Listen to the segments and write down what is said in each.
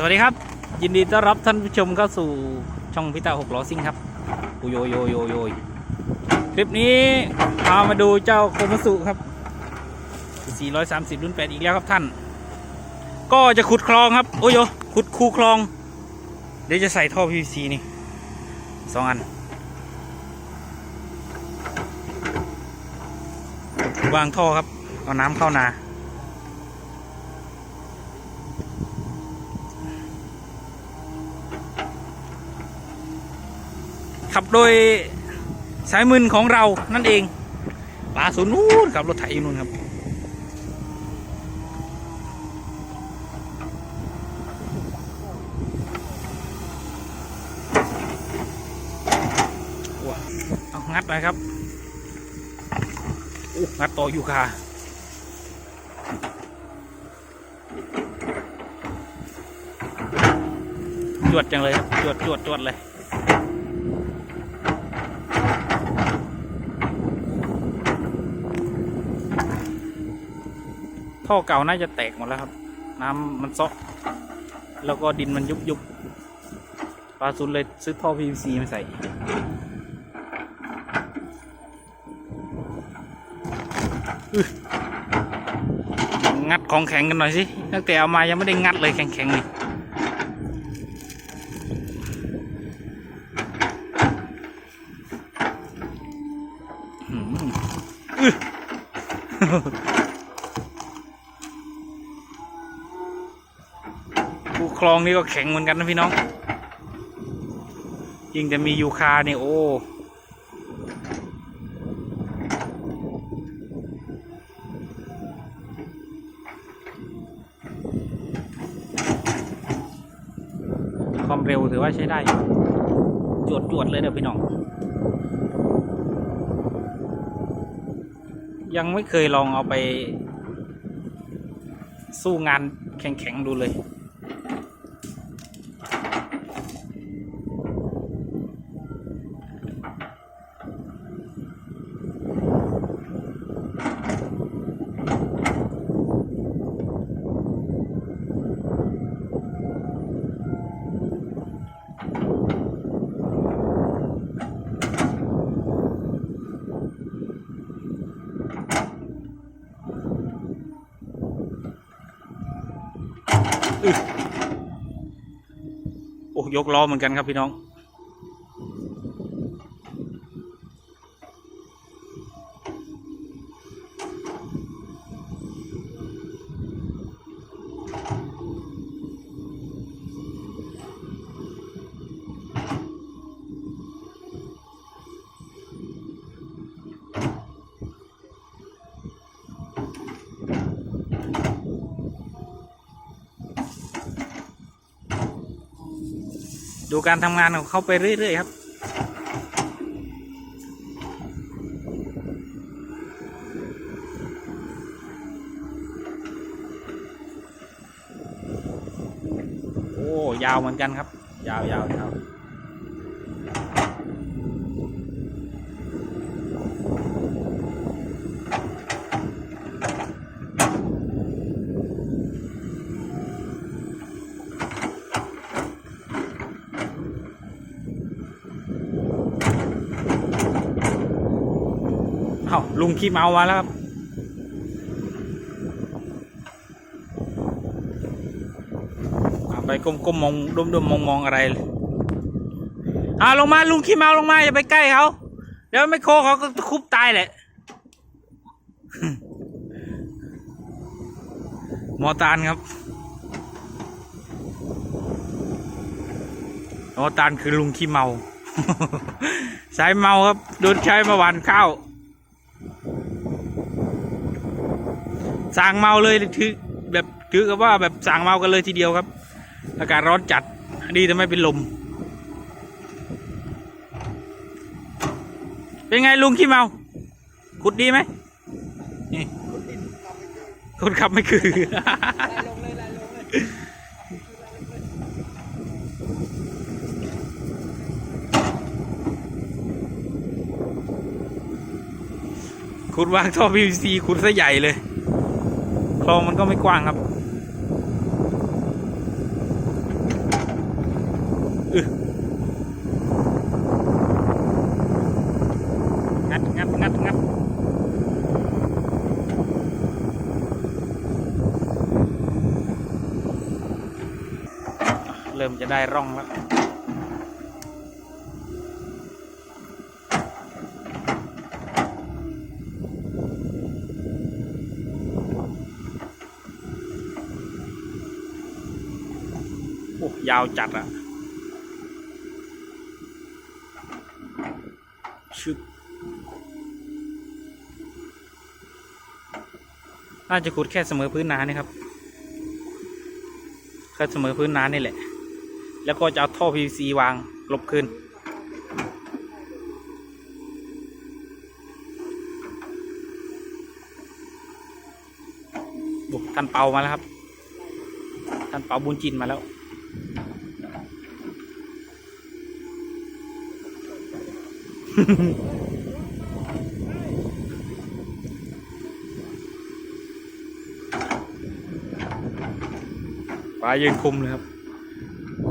สวัสดีครับ ยินดีต้อนรับท่านผู้ชมเข้าสู่ช่องพิตาหกล้อซิ่งครับโยโยโยโยยคลิปนี้พามาดูเจ้าโคมสุครับ 430 รุ่น 8 อีกแล้วครับท่าน ก็จะขุดคลองครับ โอ้ยโยขุดคูคลอง เดี๋ยวจะใส่ท่อ PVC นี่สองอันวางท่อครับ เอาน้ำเข้านา ขับโดยสายมืนของเรานั่นเองปลาศูนนู้นขับรถไถอยู่นู่นครับเอางัดหน่อยครับอู้งัดต่ออยู่ค่ะจวดจังเลยครับจวดจวดจวดเลย ท่อเก่าน่าจะแตกหมดแล้วครับ น้ำมันซาะแล้วก็ดินมันยุบยุบปลาซุนเลยซื้อท่อ PVC มาใส่งัดของแข็งกันหน่อยสิตั้งแต่เอามายังไม่ได้งัดเลยแข็งๆนี่หืม คลองนี่ก็แข็งเหมือนกันนะพี่น้อง ยิ่งจะมียูคาเนี่ยโอ้ความเร็วถือว่าใช้ได้จวดจวดๆเลยเดี๋ยวพี่น้อง ยังไม่เคยลองเอาไป สู้งานแข็งๆดูเลย โอ้ยกล้อเหมือนกันครับพี่น้อง ดูการทำงานของเขาไปเรื่อยๆครับ โอ้ ยาวเหมือนกันครับ ยาวยาวยาว เอ้าลุงขี้เมามาแล้วครับ ไปก้มๆมองดมๆมองมองอะไรเลยอ่าลงมาลุงขี้เมาลงมาอย่าไปใกล้เขาเดี๋ยวไม่โคเขาก็คุบตายแหละ มอตานครับ มอตานคือลุงขี้เมา สายเมาครับโดนใช้มาหวานข้าว สั่งเมาเลยถือแบบถือกับว่าแบบสั่งเมากันเลยทีเดียวครับ อากาศร้อนจัดดีแต่ไม่เป็นลม เป็นไงลุงขี้เมา ขุดดีไหมนี่คนขับไม่คือขุดวางท่อ PVC ขุดซะใหญ่เลย คลองมันก็ไม่กว้างครับงัดงัดงัดงัดเริ่มจะได้ร่องแล้ว ยาวจัดอะชึบน่าจะขุดแค่เสมอพื้นน้านี่ครับแค่เสมอพื้นน้านี่แหละ แล้วก็จะเอาท่อ PVC วางกลบขึ้นโอ้ท่านเปามาแล้วครับท่านเปาบุญจินมาแล้ว ปลายืนคุมเลยครับ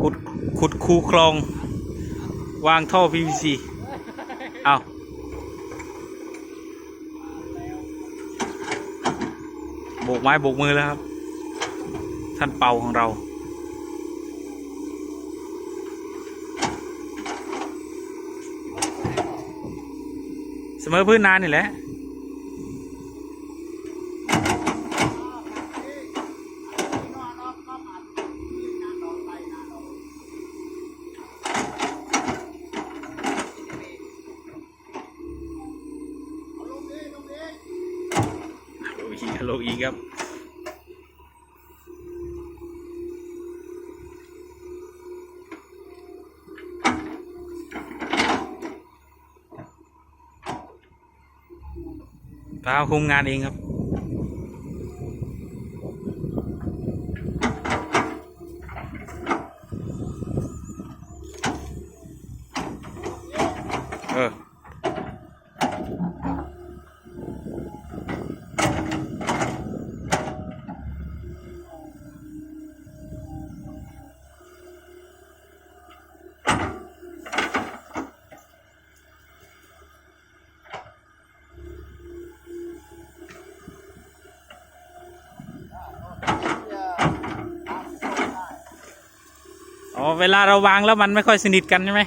ขุดขุดคูคลอง วางท่อ PVC เอาโบกไม้โบกมือแล้วครับ ท่านเป่าของเรา มอพื้นนานนี่แหละโลอีกโลอีกครับ ตาคุมงานเองครับ เวลาเราวางแล้วมันไม่ค่อยสนิทกันใช่ไหม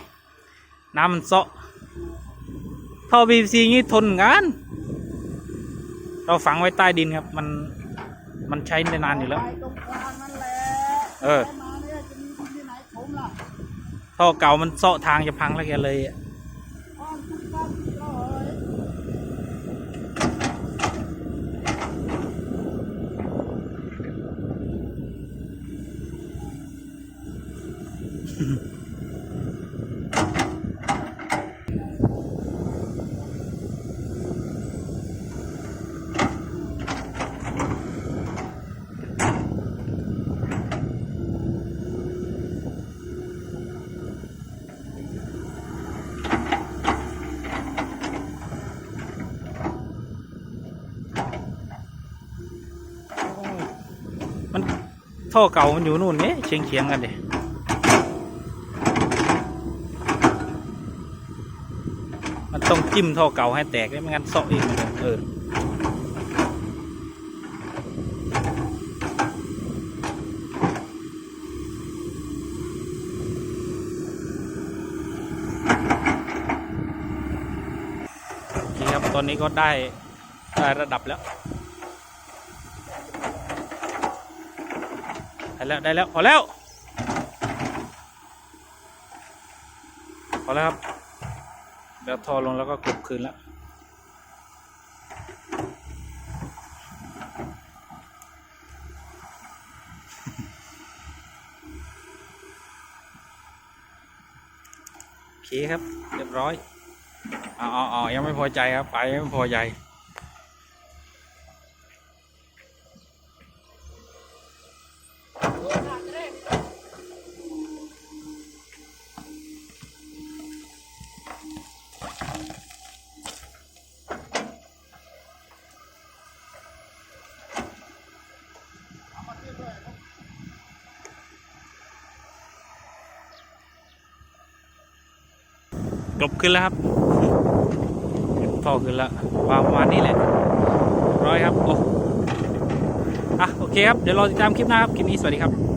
น้ำมันเซาะท่อ PVC งี้ทนเหมือนกันเราฝังไว้ใต้ดินครับ มันมันใช้ได้นานอยู่แล้วไปตรงกลางนั่นแหละเออแล้วมาเนี่ยจะมีที่ที่ไหนผมล่ะท่อเก่ามันเซาะทางจะพังแล้วแกเลยอะ อ้อนทุกบ้านก็เอ้ย มัน ท่อเก่ามันอยู่นู่นนี่เชียงเชียงกันดิมันต้องจิ้มท่อเก่าให้แตกไม่งั้นเซาะเองเลยเออโอเคครับตอนนี้ก็ได้ได้ระดับแล้ว ได้แล้วได้แล้วพอแล้วพอแล้วครับเดี๋ยวทอลงแล้วก็กลบคืนแล้วโอเคครับ เรียบร้อยอ๋ออ๋ออ๋อยังไม่พอใจครับ ไปยังไม่พอใจ กลบขึ้นแล้วครับพอขึ้นแล้ววางประมาณนี้แหละร้อยครับโอ้อะโอเคครับ เดี๋ยวรอติดตามคลิปหน้าครับ คลิปนี้สวัสดีครับ